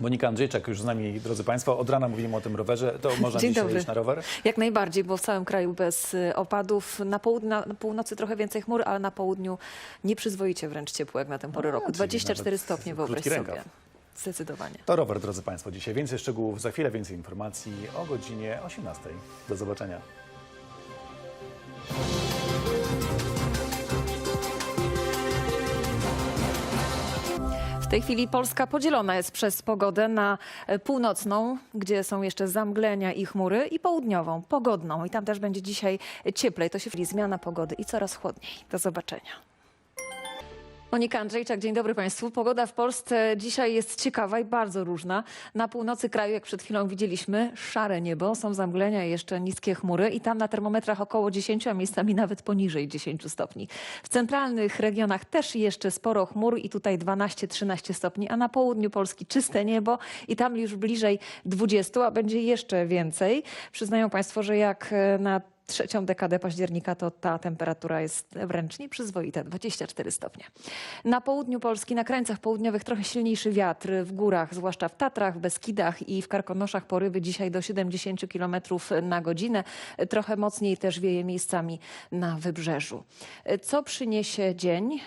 Monika Andrzejczak już z nami, drodzy Państwo. Od rana mówimy o tym rowerze. To można Dzień dzisiaj na rower? Jak najbardziej, bo w całym kraju bez y, opadów. Na, południu, na północy trochę więcej chmur, ale na południu nieprzyzwoicie wręcz ciepło jak na tę porę No, roku. czyli 24 nawet stopnie, wyobraź sobie. rękaw. Zdecydowanie. To rower, drodzy Państwo, dzisiaj. Więcej szczegółów za chwilę, więcej informacji o godzinie 18. Do zobaczenia. W tej chwili Polska podzielona jest przez pogodę na północną, gdzie są jeszcze zamglenia i chmury, i południową, pogodną. I tam też będzie dzisiaj cieplej. To się zmiana pogody i coraz chłodniej. Do zobaczenia. Monika Andrzejczak, dzień dobry Państwu. Pogoda w Polsce dzisiaj jest ciekawa i bardzo różna. Na północy kraju, jak przed chwilą widzieliśmy, szare niebo, są zamglenia i jeszcze niskie chmury i tam na termometrach około 10, a miejscami nawet poniżej 10 stopni. W centralnych regionach też jeszcze sporo chmur i tutaj 12-13 stopni, a na południu Polski czyste niebo i tam już bliżej 20, a będzie jeszcze więcej. Przyznają Państwo, że jak e, na trzecią dekadę października to ta temperatura jest wręcz nieprzyzwoita, 24 stopnie. Na południu Polski, na krańcach południowych trochę silniejszy wiatr w górach, zwłaszcza w Tatrach, w Beskidach i w Karkonoszach porywy dzisiaj do 70 km na godzinę. Trochę mocniej też wieje miejscami na wybrzeżu. Co przyniesie dzień?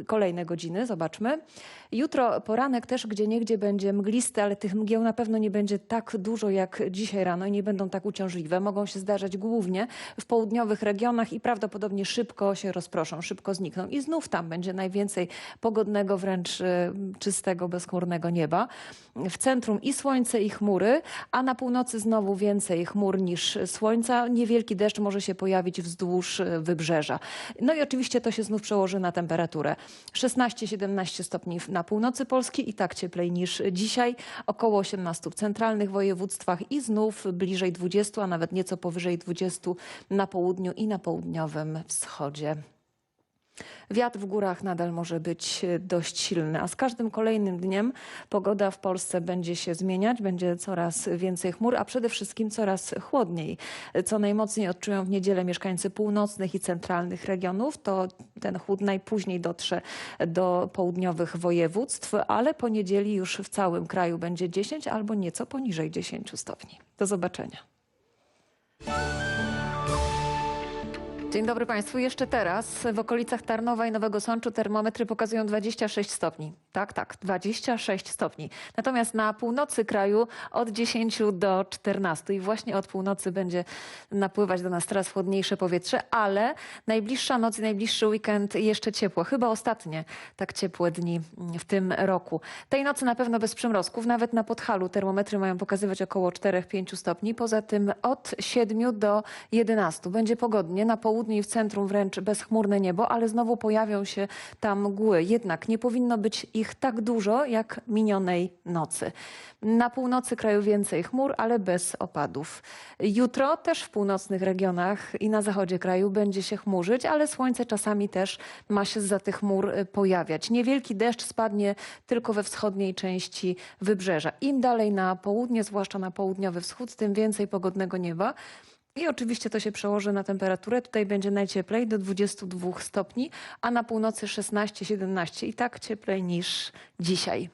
Y, Kolejne godziny, zobaczmy. Jutro poranek też gdzie niegdzie będzie mglisty, ale tych mgieł na pewno nie będzie tak dużo jak dzisiaj rano i nie będą tak uciążliwe. Mogą się zdarzać głównie w południowych regionach i prawdopodobnie szybko się rozproszą, szybko znikną. I znów tam będzie najwięcej pogodnego, wręcz y, czystego, bezchmurnego nieba. W centrum i słońce, i chmury, a na północy znowu więcej chmur niż słońca. Niewielki deszcz może się pojawić wzdłuż y, wybrzeża. No i oczywiście to się znów przełoży na temperaturę. 16-17 stopni na północy Polski i tak cieplej niż dzisiaj. Około 18 w centralnych województwach i znów bliżej 20, a nawet nieco powyżej 20 na południu i na południowym wschodzie. Wiatr w górach nadal może być e, dość silny, a z każdym kolejnym dniem pogoda w Polsce będzie się zmieniać, będzie coraz więcej chmur, a przede wszystkim coraz chłodniej. Co najmocniej odczują w niedzielę mieszkańcy północnych i centralnych regionów, to ten chłód najpóźniej dotrze do południowych województw, ale po niedzieli już w całym kraju będzie 10 albo nieco poniżej 10 stopni. Do zobaczenia. Dzień dobry Państwu. Jeszcze teraz w okolicach Tarnowa i Nowego Sączu termometry pokazują 26 stopni. Tak, tak, 26 stopni. Natomiast na północy kraju od 10 do 14 i właśnie od północy będzie napływać do nas coraz chłodniejsze powietrze, ale najbliższa noc i najbliższy weekend jeszcze ciepło. Chyba ostatnie tak ciepłe dni w tym roku. Tej nocy na pewno bez przymrozków. Nawet na Podhalu termometry mają pokazywać około 4-5 stopni. Poza tym od 7 do 11 będzie pogodnie. Na południu i w centrum wręcz bezchmurne niebo, ale znowu pojawią się tam mgły. Jednak nie powinno być ich tak dużo jak minionej nocy. Na północy kraju więcej chmur, ale bez opadów. Jutro też w północnych regionach i na zachodzie kraju będzie się chmurzyć, ale słońce czasami też ma się za tych chmur y, pojawiać. Niewielki deszcz spadnie tylko we wschodniej części wybrzeża. Im dalej na południe, zwłaszcza na południowy wschód, tym więcej pogodnego nieba. I oczywiście to się przełoży na temperaturę. Tutaj będzie najcieplej do 22 stopni, a na północy 16-17 i tak cieplej niż dzisiaj.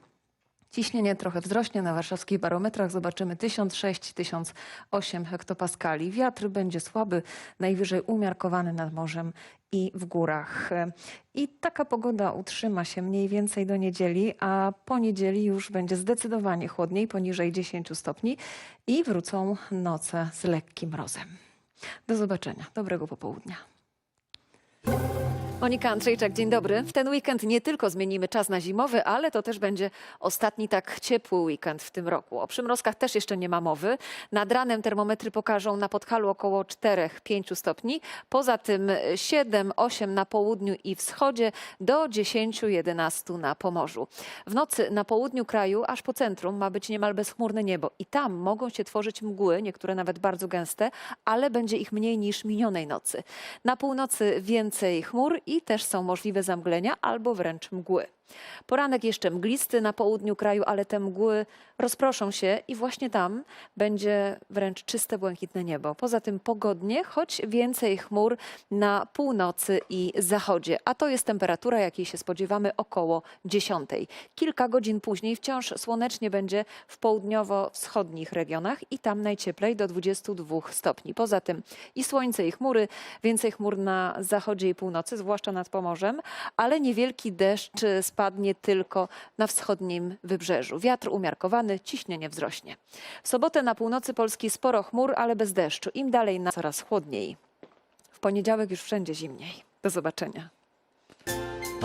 Ciśnienie trochę wzrośnie na warszawskich barometrach. Zobaczymy 1006-1008 hektopaskali. Wiatr będzie słaby, najwyżej umiarkowany nad morzem i w górach. I taka pogoda utrzyma się mniej więcej do niedzieli, a po niedzieli już będzie zdecydowanie chłodniej, poniżej 10 stopni i wrócą noce z lekkim mrozem. Do zobaczenia. Dobrego popołudnia. Monika Andrzejczak, dzień dobry. W ten weekend nie tylko zmienimy czas na zimowy, ale to też będzie ostatni tak ciepły weekend w tym roku. O przymrozkach też jeszcze nie ma mowy. Nad ranem termometry pokażą na Podhalu około 4-5 stopni. Poza tym 7-8 na południu i wschodzie do 10-11 na Pomorzu. W nocy na południu kraju, aż po centrum, ma być niemal bezchmurne niebo. I tam mogą się tworzyć mgły, niektóre nawet bardzo gęste, ale będzie ich mniej niż minionej nocy. Na północy więcej chmur i też są możliwe zamglenia albo wręcz mgły. Poranek jeszcze mglisty na południu kraju, ale te mgły rozproszą się i właśnie tam będzie wręcz czyste, błękitne niebo. Poza tym pogodnie, choć więcej chmur na północy i zachodzie. A to jest temperatura, jakiej się spodziewamy około 10. Kilka godzin później wciąż słonecznie będzie w południowo-wschodnich regionach i tam najcieplej do 22 stopni. Poza tym i słońce i chmury, więcej chmur na zachodzie i północy, zwłaszcza nad Pomorzem, ale niewielki deszcz spadnie tylko na wschodnim wybrzeżu. Wiatr umiarkowany, ciśnienie wzrośnie. W sobotę na północy Polski sporo chmur, ale bez deszczu. Im dalej na coraz chłodniej. W poniedziałek już wszędzie zimniej. Do zobaczenia.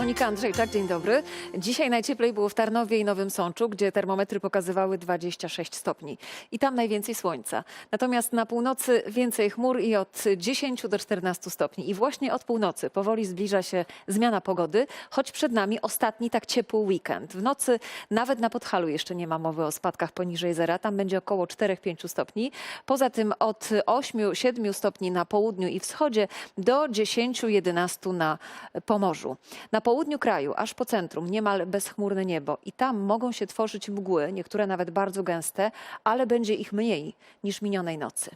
Monika Andrzejczak, dzień dobry. Dzisiaj najcieplej było w Tarnowie i Nowym Sączu, gdzie termometry pokazywały 26 stopni. I tam najwięcej słońca. Natomiast na północy więcej chmur i od 10 do 14 stopni. I właśnie od północy powoli zbliża się zmiana pogody, choć przed nami ostatni tak ciepły weekend. W nocy nawet na Podhalu jeszcze nie ma mowy o spadkach poniżej zera. Tam będzie około 4-5 stopni. Poza tym od 8-7 stopni na południu i wschodzie do 10-11 na Pomorzu. Na południu kraju, aż po centrum, niemal bezchmurne niebo i tam mogą się tworzyć mgły, niektóre nawet bardzo gęste, ale będzie ich mniej niż minionej nocy.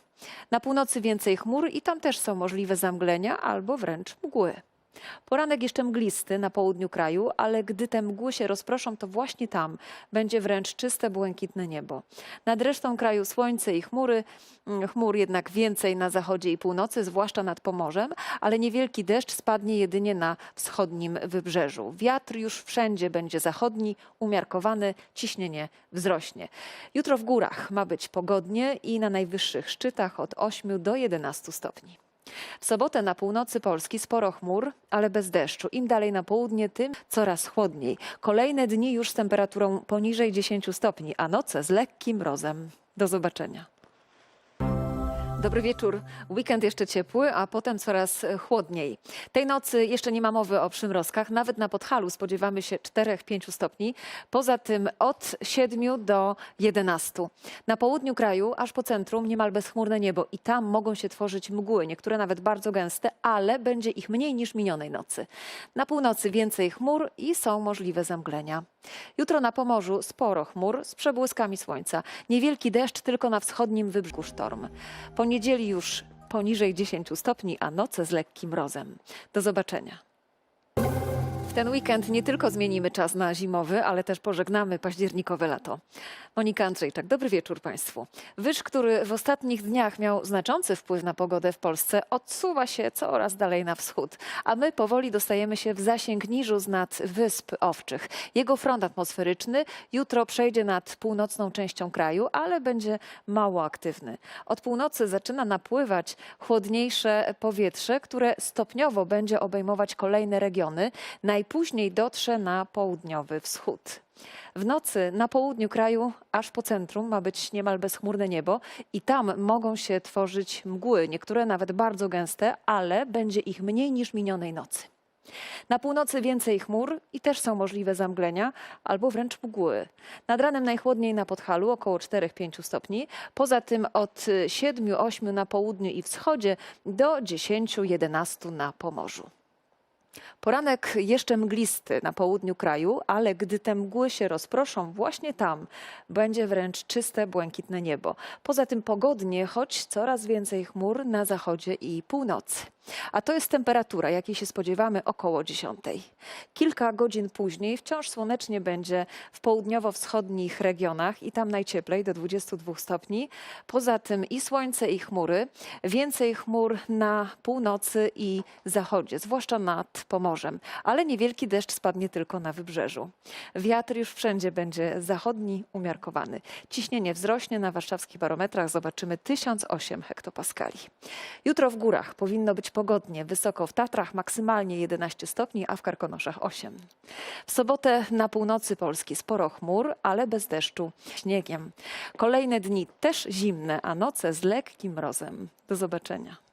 Na północy więcej chmur i tam też są możliwe zamglenia albo wręcz mgły. Poranek jeszcze mglisty na południu kraju, ale gdy te mgły się rozproszą, to właśnie tam będzie wręcz czyste, błękitne niebo. Nad resztą kraju słońce i chmury, mm, chmur jednak więcej na zachodzie i północy, zwłaszcza nad Pomorzem, ale niewielki deszcz spadnie jedynie na wschodnim wybrzeżu. Wiatr już wszędzie będzie zachodni, umiarkowany, ciśnienie wzrośnie. Jutro w górach ma być pogodnie i na najwyższych szczytach od 8 do 11 stopni. W sobotę na północy Polski sporo chmur, ale bez deszczu. Im dalej na południe, tym coraz chłodniej. Kolejne dni już z temperaturą poniżej 10 stopni, a noce z lekkim mrozem. Do zobaczenia. Dobry wieczór. Weekend jeszcze ciepły, a potem coraz chłodniej. Tej nocy jeszcze nie ma mowy o przymrozkach. Nawet na Podhalu spodziewamy się 4-5 stopni. Poza tym od 7 do 11. Na południu kraju, aż po centrum, niemal bezchmurne niebo i tam mogą się tworzyć mgły, niektóre nawet bardzo gęste, ale będzie ich mniej niż minionej nocy. Na północy więcej chmur i są możliwe zamglenia. Jutro na Pomorzu sporo chmur z przebłyskami słońca. Niewielki deszcz tylko na wschodnim wybrzeżu sztorm. Po niedzieli już poniżej 10 stopni, a noce z lekkim mrozem. Do zobaczenia. W ten weekend nie tylko zmienimy czas na zimowy, ale też pożegnamy październikowe lato. Monika Andrzejczak, dobry wieczór Państwu. Wyż, który w ostatnich dniach miał znaczący wpływ na pogodę w Polsce, odsuwa się coraz dalej na wschód, a my powoli dostajemy się w zasięg niżu z nad Wysp Owczych. Jego front atmosferyczny jutro przejdzie nad północną częścią kraju, ale będzie mało aktywny. Od północy zaczyna napływać chłodniejsze powietrze, które stopniowo będzie obejmować kolejne regiony. Najpóźniej dotrze na południowy wschód. W nocy na południu kraju, aż po centrum, ma być niemal bezchmurne niebo i tam mogą się tworzyć mgły, niektóre nawet bardzo gęste, ale będzie ich mniej niż minionej nocy. Na północy więcej chmur i też są możliwe zamglenia albo wręcz mgły. Nad ranem najchłodniej na Podhalu około 4-5 stopni. Poza tym od 7-8 na południu i wschodzie do 10-11 na Pomorzu. Poranek jeszcze mglisty na południu kraju, ale gdy te mgły się rozproszą, właśnie tam będzie wręcz czyste, błękitne niebo. Poza tym pogodnie, choć coraz więcej chmur na zachodzie i północy. A to jest temperatura, jakiej się spodziewamy około 10. Kilka godzin później wciąż słonecznie będzie w południowo-wschodnich regionach i tam najcieplej do 22 stopni. Poza tym i słońce i chmury. Więcej chmur na północy i zachodzie, zwłaszcza nad Pomorzem, ale niewielki deszcz spadnie tylko na wybrzeżu. Wiatr już wszędzie będzie zachodni, umiarkowany. Ciśnienie wzrośnie na warszawskich barometrach, zobaczymy 1008 hektopaskali. Jutro w górach powinno być pogodnie, wysoko w Tatrach maksymalnie 11 stopni, a w Karkonoszach 8. W sobotę na północy Polski sporo chmur, ale bez deszczu, śniegiem. Kolejne dni też zimne, a noce z lekkim mrozem. Do zobaczenia.